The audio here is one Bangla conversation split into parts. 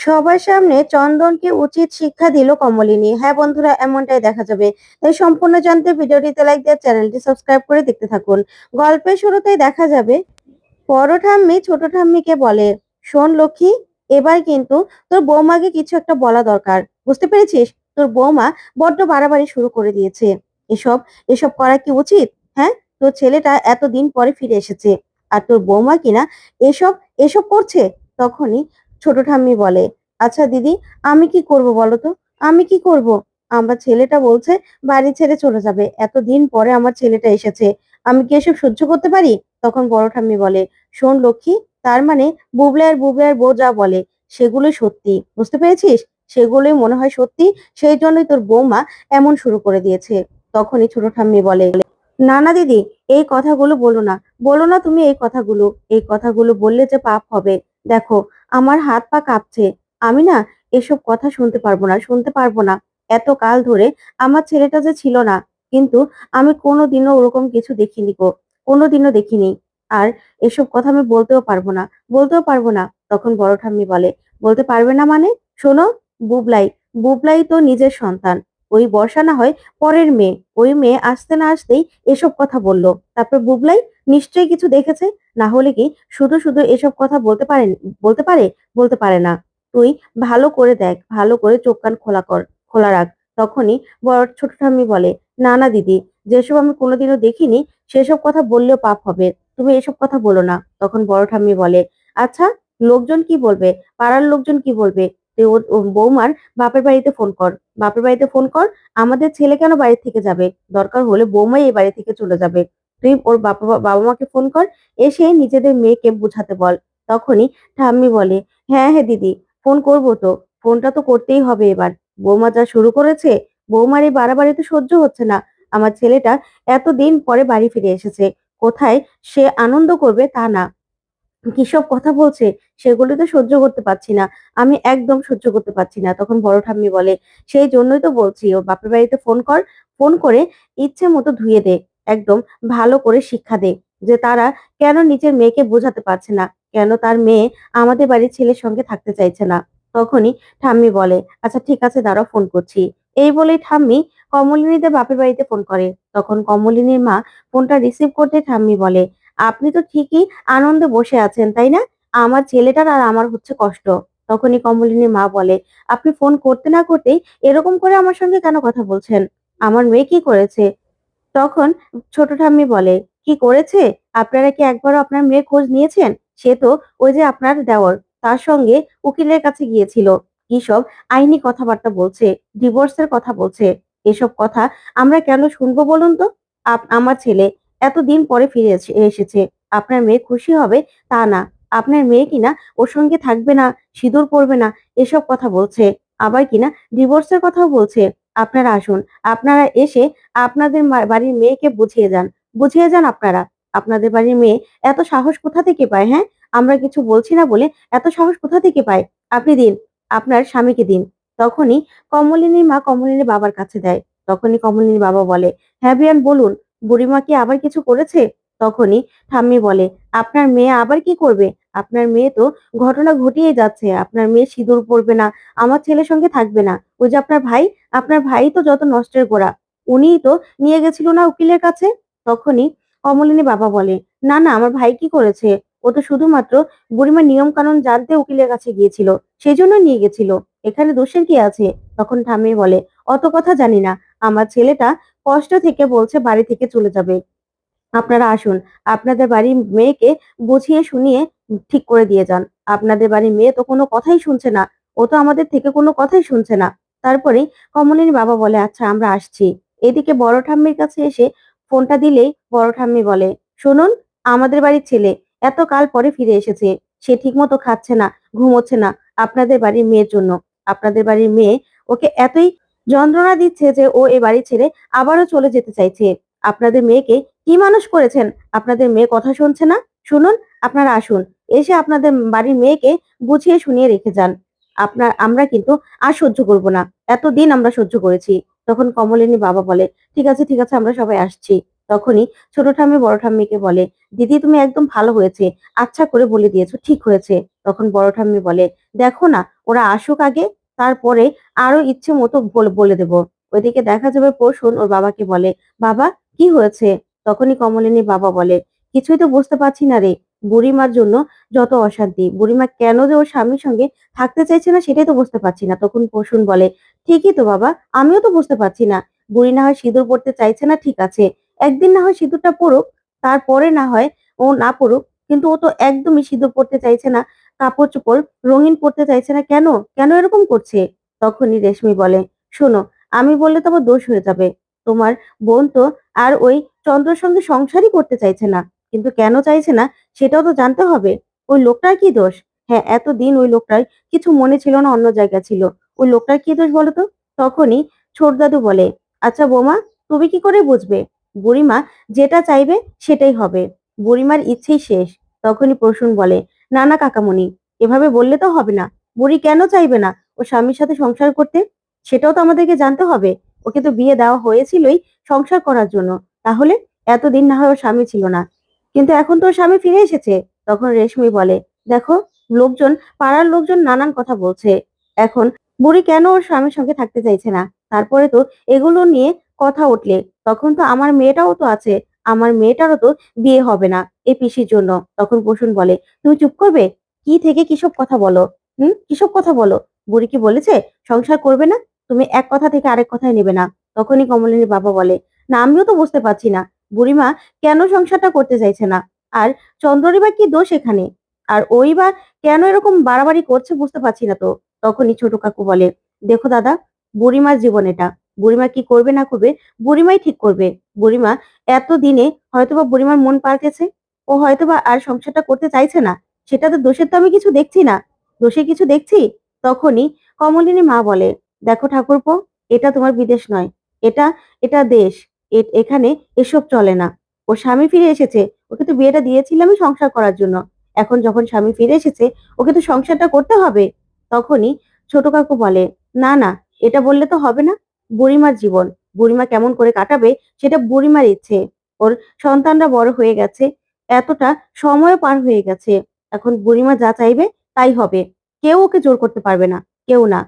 সবার সামনে চন্দনকে উচিত শিক্ষা দিল কমলিনী। হ্যাঁ বন্ধুরা, এমনটাই দেখা যাবে। তাই সম্পূর্ণ জানতে ভিডিওটিতে লাইক দিয়ে চ্যানেলটি সাবস্ক্রাইব করে দেখতে থাকুন। গল্পের শুরুতেই দেখা যাবে, বড় ঠাম্মি ছোট ঠাম্মিকে বলে, শোন লক্ষ্মী, এবার কিন্তু তোর বৌমাকে কিছু একটা বলা দরকার। বুঝতে পেরেছিস? তোর বৌমা বড্ড বাড়াবাড়ি শুরু করে দিয়েছে। এসব এসব করা কি উচিত? হ্যাঁ তোর ছেলেটা এতদিন পরে ফিরে এসেছে। আর তোর বৌমা কিনা এসব এসব করছে? তখনই ছোট ঠাম্মি বলে আচ্ছা দিদি, আমি কি করব বলো তো? আমি কি করব? আমার ছেলেটা বলছে বাড়ি ছেড়ে চলে যাবে। এতদিন পরে আমার ছেলেটা এসেছে। আমি কি এসব সহ্য করতে পারি? তখন বড় ঠাম্মি বলে, শোন লক্ষ্মী, তার মানে বুবলে আর বুবলে আর বউ যা বলে, সেগুলোই সত্যি। বুঝতে পেরেছিস? সেগুলোই মনে হয় সত্যি। সেই জন্যই তোর বৌমা এমন শুরু করে দিয়েছে। তখনই ছোট ঠাম্মি বলে, না না দিদি, এই কথাগুলো বলো না। বলো না তুমি এই কথাগুলো। এই কথাগুলো বললে যে পাপ হবে। দেখো, আমার হাত পা কাঁপছে। আমি না এসব কথা শুনতে পারব না, শুনতে পারব না। এত কাল ধরে আমার ছেলেটা যে ছিল না, কিন্তু আমি কোনোদিনও ওরকম কিছু দেখিনি গো, কোনোদিনও দেখিনি। আর এসব কথা আমি বলতেও পারব না, বলতেও পারব না। তখন বড় ঠাম্মি বলে, বলতে পারবে না মানে? শোনো, বুবলাই বুবলাই তো নিজের সন্তান। ওই বর্ষা না হয় পরের মেয়ে। ওই মেয়ে আসতে না আসতেই এসব কথা বলল। তারপর বুবলাই নিশ্চয়ই কিছু দেখেছে? না হলে কি শুধু শুধু এসব কথা বলতে পারেন বলতে পারে? বলতে পারে না। তুই ভালো করে দেখ, ভালো করে চোখ কান খোলা কর, খোলা রাখ। তখনই বড় ছোট ঠাম্মি বলে, না না দিদি, যেসব আমি কোনোদিনও দেখিনি, সেসব কথা বললেও পাপ হবে। তুমি এসব কথা বলো না। তখন বড় ঠাম্মি বলে আচ্ছা লোকজন কি বলবে? পাড়ার লোকজন কি বলবে? তুই ওর বৌমার বাপের বাড়িতে ফোন কর। বাপের বাড়িতে ফোন কর, আমাদের ছেলে কেন বাড়ি থেকে যাবে? দরকার হলে বৌমাই এই বাড়ি থেকে চলে যাবে। তুই ওর বাবা বাবা মাকে ফোন কর, এসে নিজেদের মেয়েকে বুঝাতে বল। তখনই ঠাম্মি বলে হ্যাঁ হ্যাঁ দিদি ফোন করব তো। ফোনটা তো করতেই হবে এবার। বৌমা যা শুরু করেছে, বৌমার এই বাড়াবাড়ি তো সহ্য হচ্ছে না। আমার ছেলেটা এতদিন পরে বাড়ি ফিরে এসেছে। কোথায় সে আনন্দ করবে তা না। কিসব কথা বলছে সেগুলো তো সহ্য করতে পারছি না। আমি একদম সহ্য করতে পারছি না। তখন বড় ঠাম্মি বলে, সেই জন্যই তো বলছি, ওর বাপের বাড়িতে ফোন কর, ফোন করে ইচ্ছে মতো ধুয়ে দে, একদম ভালো করে শিক্ষা দে, যে তারা কেন নিজের মেয়েকে বোঝাতে পারছে না, কেন তার মেয়ে আমাদের বাড়ির ছেলের সঙ্গে থাকতে চাইছে না। তখনই ঠাম্মি বলে আচ্ছা ঠিক আছে, দাঁড়াও, ফোন করছি। এই বলেই ঠাম্মি কমলিনীদের বাপের বাড়িতে ফোন করে। তখন কমলিনীর মা ফোনটা রিসিভ করতে ঠাম্মি বলে আপনি তো ঠিকই আনন্দে বসে আছেন, তাই না? আমার ছেলেটার আর আমার হচ্ছে কষ্ট। তখনই কমলিনীর মা বলে, আপনি ফোন করতে না করতেই এরকম করে আমার সঙ্গে কেন কথা বলছেন? আমার মেয়ে কি করেছে? তখন ছোট ঠাম্মি বলে, কি করেছে? আপনারা কি একবারও আপনার মেয়ে খোঁজ নিয়েছেন? সে তো ওই যে আপনার দেওর তার সঙ্গে উকিলের কাছে গিয়েছিল। কি সব আইনি কথাবার্তা বলছে, ডিভোর্সের কথা বলছে, এসব কথা আমরা কেন শুনব বলুন তো? আমার ছেলে এতদিন পরে ফিরে এসে- এসেছে। আপনার মেয়ে খুশি হবে? তা না। আপনার মেয়ে কিনা ওর সঙ্গে থাকবে না, সিঁদুর পড়বে না, এসব কথা বলছে। আবার কিনা ডিভোর্সের কথাও বলছে। আপনারা আসুন। আপনারা এসে আপনাদের বাড়ির মেয়েকে বুঝিয়ে যান। বুঝিয়ে যান আপনারা। আপনাদের বাড়ির মেয়ে এত সাহস কোথা থেকে পায় হ্যাঁ? আমরা কিছু বলছি না বলে এত সাহস কোথা থেকে পায়? আপনি দিন। আপনার স্বামীকে দিন। তখনই কমলিনীর মা কমলিনীর বাবার কাছে দেয়। তখনই কমলিনীর বাবা বলে হ্যাঁ বিয়ান, বলুন। বুড়িমা কি আবার কিছু করেছে? তখনই ঠাম্মি বলে, আপনার মেয়ে আবার কি করবে? আপনার মেয়ে তো ঘটনা ঘটিয়ে যাচ্ছে। আপনার মেয়ে সিঁদুর পরবে না, আমার ছেলের সঙ্গে থাকবে না। ওই যে আপনার ভাই আপনার ভাই তো যত নষ্টের গোড়া। উনিই তো নিয়ে গেছিল না উকিলের কাছে? তখনই কমলিনী বাবা বলে, না না, আমার ভাই কি করেছে? ও তো শুধুমাত্র বুড়িমার নিয়ম কানুন জানতে উকিলের কাছে গিয়েছিল সেই জন্য নিয়ে গেছিল। এখানে দোষের কি আছে? তখন ঠাম্মি বলে, অত কথা জানি না। আমার ছেলেটা কষ্ট থেকে বলছে বাড়ি থেকে চলে যাবে। আপনারা আসুন, আপনাদের বাড়ির মেয়েকে বুঝিয়ে শুনিয়ে ঠিক করে দিয়ে যান। আপনাদের বাড়ির মেয়ে তো কোনো কথাই শুনছে না, ও তো আমাদের থেকে কোনো কথাই শুনছে না। তারপরে কমলিনীর বাবা বলে আচ্ছা আমরা আসছি। এদিকে বড় ঠাম্মির কাছে এসে ফোনটা দিলেই বড় ঠাম্মি বলে, শুনুন, আমাদের বাড়ির ছেলে এত কাল পরে ফিরে এসেছে। সে ঠিকমতো খাচ্ছে না, ঘুমোচ্ছে না আপনাদের বাড়ির মেয়ের জন্য। আপনাদের বাড়ির মেয়ে ওকে এতই যন্ত্রণা দিচ্ছে যে ও এ বাড়ি ছেড়ে আবারও চলে যেতে চাইছে। আপনাদের মেয়েকে কি মানুষ করেছেন? আপনাদের মেয়ে কথা শুনছে না? শুনুন, আপনারা আসুন। এসে আপনাদের বাড়ির মেয়েকে বুঝিয়ে শুনিয়ে রেখে যান। আপনার, আমরা কিন্তু আর সহ্য করব না। এতদিন আমরা সহ্য করেছি। তখন কমলিনী বাবা বলে, ঠিক আছে ঠিক আছে, আমরা সবাই আসছি। তখনই ছোট ঠাম্মি, বড় ঠাম্মিকে বলে, দিদি, তুমি একদম ভালো হয়েছে। আচ্ছা করে বলে দিয়েছ, ঠিক হয়েছে। তখন বড় ঠাম্মি বলে, দেখো না, ওরা আসুক আগে তারপরে আরও ইচ্ছে মতো বল- দেবো। ওইদিকে দেখা যাবে পশুন ওর বাবাকে বলে, বাবা, কি হয়েছে? তখনই কমলিনী বাবা বলে, কিছুই তো বুঝতে পারছি না রে। বুড়িমার জন্য যত অশান্তি। বুড়িমা কেন যে ওর স্বামীর সঙ্গে থাকতে চাইছে না সেটাই তো বুঝতে পারছি না। তখন পশুন বলে, ঠিকই তো বাবা, আমিও তো বুঝতে পারছি না। বুড়ি না হয় সিঁদুর পড়তে চাইছে না, ঠিক আছে। একদিন না হয় সিঁদুরটা পড়ুক, তারপরে না হয় ও না পড়ুক, কিন্তু ও তো একদমই সিঁদুর পড়তে চাইছে না। কাপড় চোপড় রঙিন পড়তে চাইছে না কেন? কেন এরকম করছে? তখনই রেশমি বলে, শোনো, আমি বললে তো আবার দোষ হয়ে যাবে। তোমার বোন তো আর ওই চন্দ্রর সঙ্গে সংসারই করতে চাইছে না। কিন্তু কেন চাইছে না সেটাও তো জানতে হবে। ওই লোকটার কি দোষ? হ্যাঁ এতদিন ওই লোকটার কিছু মনে ছিল না, অন্য জায়গা ছিল। ওই লোকটার কি দোষ বলো তো? তখনই ছোট দাদু বলে আচ্ছা বোমা, তুমি কি করে বুঝবে? বুড়িমা যেটা চাইবে সেটাই হবে। বুড়িমার ইচ্ছেই শেষ। তখনই প্রসূন বলে না না, কাকামণি, এভাবে বললে তো হবে না। বুড়ি কেন চাইবে না ও স্বামীর সাথে সংসার করতে? সেটাও তো আমাদেরকে জানতে হবে। ওকে তো বিয়ে দেওয়া হয়েছিলই সংসার করার জন্য। তাহলে এতদিন না হয় ওর স্বামী ছিল না। কিন্তু এখন তো ওর স্বামী ফিরে এসেছে। তখন রেশমি বলে, দেখো, লোকজন, পাড়ার লোকজন নানান কথা বলছে। এখন বুড়ি কেন ওর স্বামীর সঙ্গে থাকতে চাইছে না? তারপরে তো এগুলো নিয়ে কথা উঠলে। তখন তো আমার মেয়েটাও তো আছে। আমার মেয়েটারও তো বিয়ে হবে না এ পিসির জন্য। তখন প্রসূন বলে, তুমি চুপ করবে? কি থেকে কিসব কথা বলো? হুম? কিসব কথা বলো? বুড়ি কি বলেছে? সংসার করবে না? তুমি এক কথা থেকে আরেক কথায় নেবে না। তখনই কমলিনীর বাবা বলে, না, আমিও তো বুঝতে পারছি না। বুড়িমা কেন সংসারটা করতে চাইছে না? আর চন্দ্ররই কি দোষ এখানে? আর ওই বা কেন এরকম বাড়াবাড়ি করছে বুঝতে পারছি না তো। তখনই ছোট কাকু বলে, দেখো দাদা, বুড়িমার জীবন এটা। বুড়িমা কি করবে না করবে, বুড়িমাই ঠিক করবে। বুড়িমা এত দিনে হয়তোবা বুড়িমার মন পাল্টেছে। ও হয়তোবা আর সংসারটা করতে চাইছে না। সেটা তো দোষের তো আমি কিছু দেখছি না। দোষে কিছু দেখছি? তখনই কমলিনী মা বলে, দেখো ঠাকুরপো, এটা তোমার বিদেশ নয়। এটা এটা দেশ। এখানে এসব চলে না। ও স্বামী ফিরে এসেছে। ওকে তো বিয়েটা দিয়েছিলামই সংসার করার জন্য। এখন যখন স্বামী ফিরে এসেছে, ওকে তো সংসারটা করতে হবে। তখনই ছোট কাকু বলে, না না, এটা বললে তো হবে না। বুড়িমার জীবন বুড়িমা কেমন করে কাটাবে সেটা বুড়িমার ইচ্ছে। ওর সন্তানরা বড় হয়ে গেছে, এতটা সময়ও পার হয়ে গেছে। এখন বুড়িমা যা চাইবে তাই হবে। কেউ ওকে জোর করতে পারবে না, কেউ না।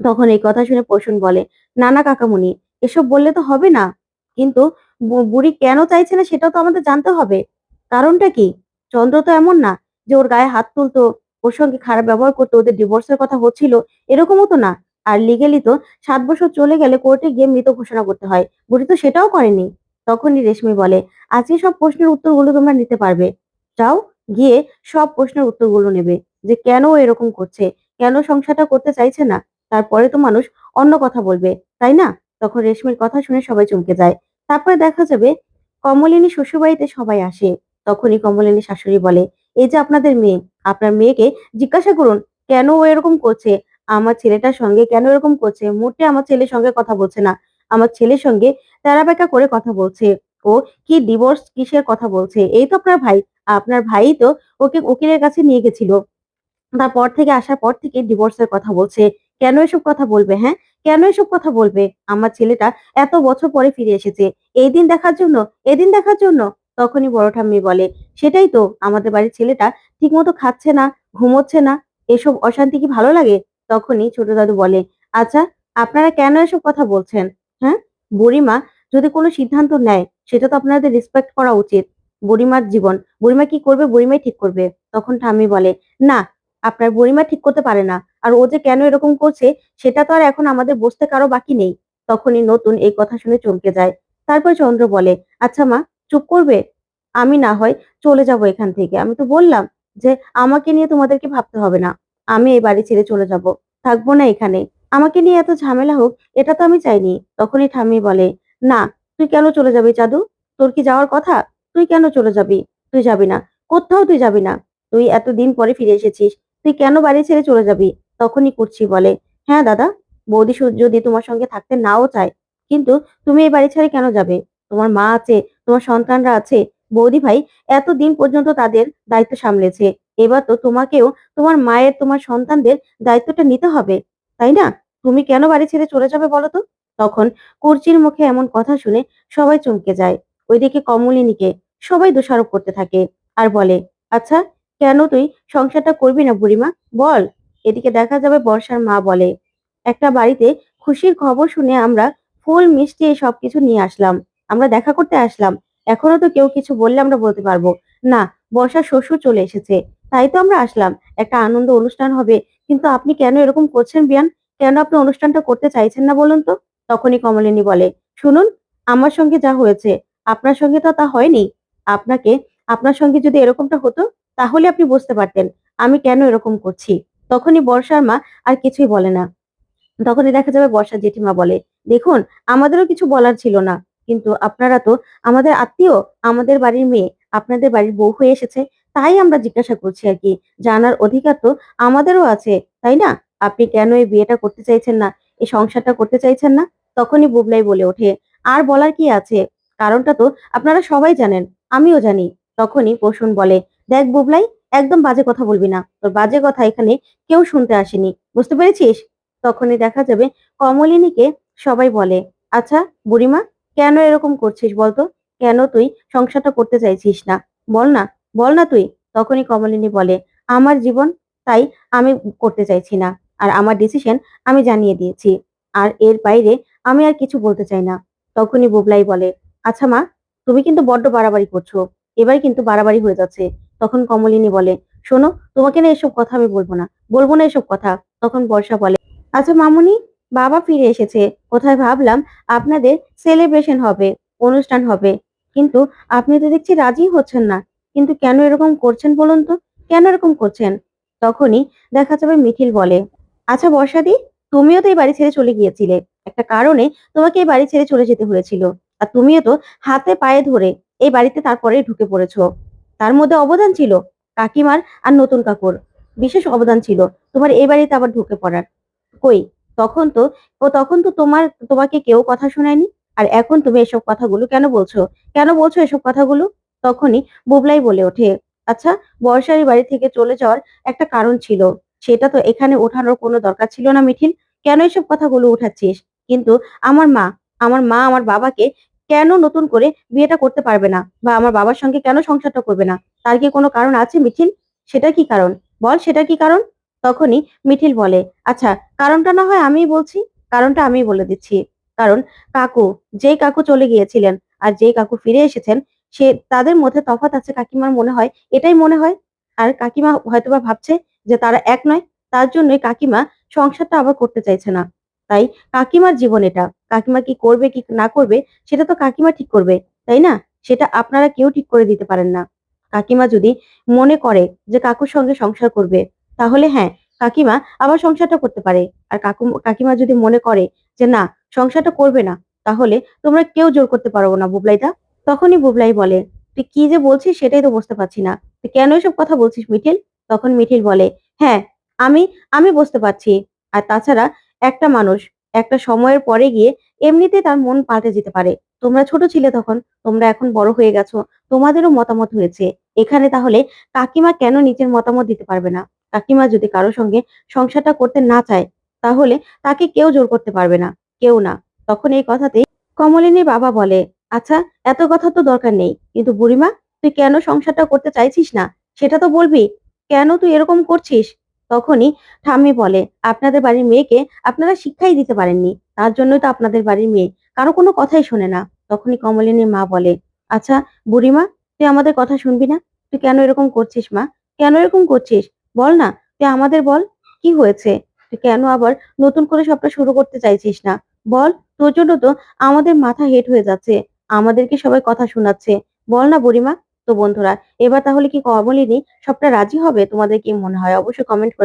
তখন এই কথা শুনে প্রসূন বলে না না কাকামুনি এসব বললে তো হবে না। কিন্তু বুড়ি কেন চাইছে না সেটাও তো আমাদের জানতে হবে। কারণটা কি? চন্দ্র তো এমন না যে ওর গায়ে হাত তুলতো, ওর সঙ্গে খারাপ ব্যবহার করতো, ওদের ডিভোর্সের কথা হচ্ছিল, এরকমও তো না। আর লিগেলি তো সাত বছর চলে গেলে কোর্টে গিয়ে মৃত ঘোষণা করতে হয়। বুড়ি তো সেটাও করেনি। তখনই রেশমি বলে, আজকে সব প্রশ্নের উত্তরগুলো তোমরা নিতে পারবে। যাও গিয়ে সব প্রশ্নের উত্তরগুলো নেবে যে কেন এরকম করছে, কেন সংসারটা করতে চাইছে না। তারপরে তো মানুষ অন্য কথা বলবে, তাই না? তখন রেশমির কথা শুনে সবাই চমকে যায়। তারপরে দেখা যাবে কমলিনী শ্বশুরবাড়িতে সবাই আসে। তখনই কমলিনী শাশুড়ি বলে, এই যে আপনাদের মেয়ে, আপনার মেয়েকে জিজ্ঞাসা করুন, কেন ও এরকম করছে? আমার ছেলেটার সঙ্গে কেন এরকম করছে? মোটে আমার ছেলের সঙ্গে কথা বলছে না। আমার ছেলের সঙ্গে তেরাবেকা করে কথা বলছে। ও কি ডিভোর্স কিসের কথা বলছে? এই তো আপনার ভাই। আপনার ভাই তো ওকে উকিলের কাছে নিয়ে গেছিল। তারপর থেকে আসার পর থেকে ডিভোর্সের কথা বলছে। কেন এসব কথা বলবে হ্যাঁ? কেন এসব কথা বলবে? আমার ছেলেটা এত বছর পরে ফিরে এসেছে। এই দিন দেখার জন্য এদিন দেখার জন্য। তখনই বড় ঠাম্মি বলে, সেটাই তো, আমাদের বাড়ির ছেলেটা ঠিকমতো খাচ্ছে না, ঘুমোচ্ছে না। এসব অশান্তি কি ভালো লাগে? তখনই ছোট দাদু বলে আচ্ছা আপনারা কেন এসব কথা বলছেন? হ্যাঁ? বুড়িমা যদি কোনো সিদ্ধান্ত নেয়, সেটা তো আপনাদের রেসপেক্ট করা উচিত। বুড়িমার জীবন, বুড়িমা কি করবে? বুড়িমাই ঠিক করবে। তখন ঠাম্মি বলে, না, আপনার বুড়িমা ঠিক করতে পারে না। আর ও যে কেন এরকম করছে, সেটা তো আর এখন আমাদের বসতে কারও বাকি নেই। তখনই নতুন এই কথা শুনে চমকে যায়। তারপর চন্দ্র বলে আচ্ছা মা, চুপ করবে? আমি না হয় চলে যাব এখান থেকে। আমি তো বললাম যে, আমাকে নিয়ে তোমাদেরকে ভাবতে হবে না। আমি এই বাড়ি ছেড়ে চলে যাব। থাকব না এখানে। আমাকে নিয়ে এত ঝামেলা হোক, এটা তো আমি চাইনি। তখনই ঠাম্মি বলে, না, তুই কেন চলে যাবি জাদু তোর কি যাওয়ার কথা? তুই কেন চলে যাবি? তুই যাবি না। কোথাও তুই যাবি না। তুই এতদিন পরে ফিরে এসেছিস। তুই কেন বাড়ি ছেড়ে চলে যাবি? তখনই করছি বলে হ্যাঁ দাদা, বৌদি যদি তোমার সঙ্গে থাকতে নাও চায়, কিন্তু তুমি এই বাড়ি ছেড়ে কেন যাবে? তোমার মা আছে, তোমার সন্তানরা আছে। বৌদি ভাই এতদিন পর্যন্ত তাদের দায়িত্ব সামলেছে। এবার তো তোমাকেও তোমার মায়ের, তোমার সন্তানদের দায়িত্বটা নিতে হবে, তাই না? তুমি কেন বাড়ি ছেড়ে চলে যাবে বলো তো? তখন কুর্চির মুখে এমন কথা শুনে সবাই চমকে যায়। ওইদিকে কমলিনীকে সবাই দোষারোপ করতে থাকে আর বলে আচ্ছা কেন তুই সংসারটা করবি না বুড়িমা? বল। এদিকে দেখা যাবে বর্ষার মা বলে, একটা বাড়িতে খুশির খবর শুনে আমরা ফুল মিষ্টি এই সবকিছু নিয়ে আসলাম, আমরা দেখা করতে আসলাম। এখনও তো কেউ কিছু বললে আমরা বলতে পারব। না, বর্ষার শ্বশুর চলে এসেছে। তাই তো আমরা আসলাম। একটা আনন্দ অনুষ্ঠান হবে। কিন্তু আপনি কেন এরকম করছেন বিয়ান? কেন আপনি অনুষ্ঠানটা করতে চাইছেন না বলুন তো? তখনই কমলিনী বলে, শুনুন, আমার সঙ্গে যা হয়েছে, আপনার সঙ্গে তো তা হয়নি। আপনাকে, আপনার সঙ্গে যদি এরকমটা হতো, তাহলে আপনি বুঝতে পারতেন আমি কেন এরকম করছি। তখনই বর্ষার মা আর কিছুই বলে না। তখনই দেখা যাবে বর্ষা জেঠিমা বলে, দেখুন, আমাদেরও কিছু বলার ছিল না। কিন্তু আপনারা তো আমাদের আত্মীয়, আমাদের বাড়ির মেয়ে, আপনাদের বাড়ির বউ হয়ে এসেছে। তাই আমরা জিজ্ঞাসা করছি আর কি, জানার অধিকার তো আমাদেরও আছে, তাই না? আপনি কেন এই বিয়েটা করতে চাইছেন না? এই সংসারটা করতে চাইছেন না? তখনই বুবলাই বলে ওঠে, আর বলার কি আছে? কারণটা তো আপনারা সবাই জানেন, আমিও জানি। তখনই প্রসূন বলে, দেখ বুবলাই, একদম বাজে কথা বলবি না। তোর বাজে কথা এখানে কেউ শুনতে আসেনি, বুঝতে পেরেছিস? তখনই দেখা যাবে কমলিনীকে সবাই বলে আচ্ছা বুড়িমা, কেন এরকম করছিস বলতো? কেন তুই সংসারটা করতে চাইছিস না? বল না বল না তুই। তখনই কমলিনী বলে, আমার জীবন, তাই আমি করতে চাইছি না। আর আমার ডিসিশন আমি জানিয়ে দিয়েছি। আর এর বাইরে আমি আর কিছু বলতে চাই না। তখনই বুবলাই বলে আচ্ছা মা, তুমি কিন্তু বড্ড বাড়াবাড়ি করছ। এবার কিন্তু বাড়াবাড়ি হয়ে যাচ্ছে। তখন কমলিনী বলে, শোনো, তোমাকে না এসব কথা আমি বলব না। বলব না এসব কথা। তখন বর্ষা বলে আচ্ছা মামুনি, বাবা ফিরে এসেছে। কোথায় ভাবলাম আপনাদের সেলিব্রেশন হবে, অনুষ্ঠান হবে। কিন্তু আপনি তো দেখছি রাজি হচ্ছেন না। কিন্তু কেন এরকম করছেন বলুন তো? কেন এরকম করছেন? তখনই দেখা যাবে মিঠিল বলে আচ্ছা বর্ষাদি, তুমিও তো এই বাড়ি ছেড়ে চলে গিয়েছিলে। একটা কারণে তোমাকে এই বাড়ি ছেড়ে চলে যেতে হয়েছিল। আর তুমিও তো হাতে পায়ে ধরে এই বাড়িতে তারপরে ঢুকে পড়েছো। তার মধ্যে অবদান ছিল কাকিমার আর নতুন কাকুর। বিশেষ অবদান ছিল তোমার এই বাড়িতে আবার ঢুকে পড়ার। কই, তখন তো, ও তখন তো তোমার, তোমাকে কেউ কথা শোনায়নি? আর এখন তুমি এসব কথাগুলো কেন বলছো? কেন বলছো এসব কথাগুলো? তখনই বুবলাই বলে ওঠে আচ্ছা বর্ষারি বাড়ি থেকে চলে যাওয়ার একটা কারণ ছিল। সেটা তো এখানে ওঠানোর কোনো দরকার ছিল না মিঠিল কেন এসব কথাগুলো উঠাচ্ছিস? কিন্তু আমার মা আমার মা আমার বাবাকে কেন নতুন করে বিয়েটা করতে পারবে না? বা আমার বাবার সঙ্গে কেন সংসারটা করবে না? তার কি কোনো কারণ আছে মিঠিল সেটা কি কারণ? বল সেটা কি কারণ? তখনই মিঠিল বলে আচ্ছা কারণটা না হয় আমিই বলছি। কারণটা আমি বলে দিচ্ছি। কারণ কাকু, যেই কাকু চলে গিয়েছিলেন আর যেই কাকু ফিরে এসেছেন সে তাদের মধ্যে তফাত আছে কাকিমার মনে হয়, এটাই মনে হয়। আর কাকিমা হয়তোবা ভাবছে যে তারা এক নয়, তার জন্যই কাকিমা সংসারটা আবার করতে চাইছে না। তাই কাকিমার জীবন এটা, কাকিমা কি করবে, কি না করবে, সেটা তো কাকিমা ঠিক করবে, তাই না? সেটা আপনারা কেউ ঠিক করে দিতে পারেন না। কাকিমা যদি মনে করে যে কাকুর সঙ্গে সংসার করবে, তাহলে হ্যাঁ কাকিমা আবার সংসারটা করতে পারে। আর কাকু, কাকিমা যদি মনে করে যে না, সংসারটা করবে না, তাহলে তোমরা কেউ জোর করতে পারব না বুবলাইদা। তখনই বুবলাই বলে, তুই কি যে বলছিস সেটাই তো বুঝতে পারছি না। তুই কেন এসব কথা বলছিস মিঠিল তখন মিঠিল বলে হ্যাঁ আমি আমি বুঝতে পারছি। আর তাছাড়া একটা মানুষ একটা সময়ের পরে গিয়ে এমনিতে তার মন পাল্টে যেতে পারে। তোমরা ছোট ছিলে তখন, তোমরা এখন বড় হয়ে গেছো, তোমাদেরও মতামত হয়েছে। এখানে তাহলে কাকিমা কেন নিজের মতামত দিতে পারবে না? কাকিমা যদি কারোর সঙ্গে সংসারটা করতে না চায়, তাহলে তাকে কেউ জোর করতে পারবে না, কেউ না। তখন এই কথাতেই কমলিনীর বাবা বলে আচ্ছা এত কথা তো দরকার নেই। কিন্তু বুড়িমা, তুই কেন সংসারটা করতে চাইছিস না? সেটা তো বলবি। কেন তুই এরকম করছিস? তখনই ঠাম্মি বলে, আপনাদের বাড়ির মেয়েকে আপনারা শিক্ষাই দিতে পারেননি। তার জন্যই তো আপনাদের বাড়ির মেয়ে। কারও কোনো কথাই শোনে না। তখনই কমলিনীর মা বলে আচ্ছা বুড়িমা, তুই আমাদের কথা শুনবি না? তুই কেন এরকম করছিস মা? কেন এরকম করছিস? বল না, তুই আমাদের বল, কি হয়েছে? তুই কেন আবার নতুন করে সবটা শুরু করতে চাইছিস না? বল, তোর জন্য তো আমাদের মাথা হেট হয়ে যাচ্ছে। আমাদেরকে সবাই কথা শোনাচ্ছে। বল না বুড়িমা। তো বন্ধুরা, এবার তাহলে কি কমলিনী সবটা রাজি হবে? তোমাদের কি মনে হয়? অবশ্যই কমেন্ট করে।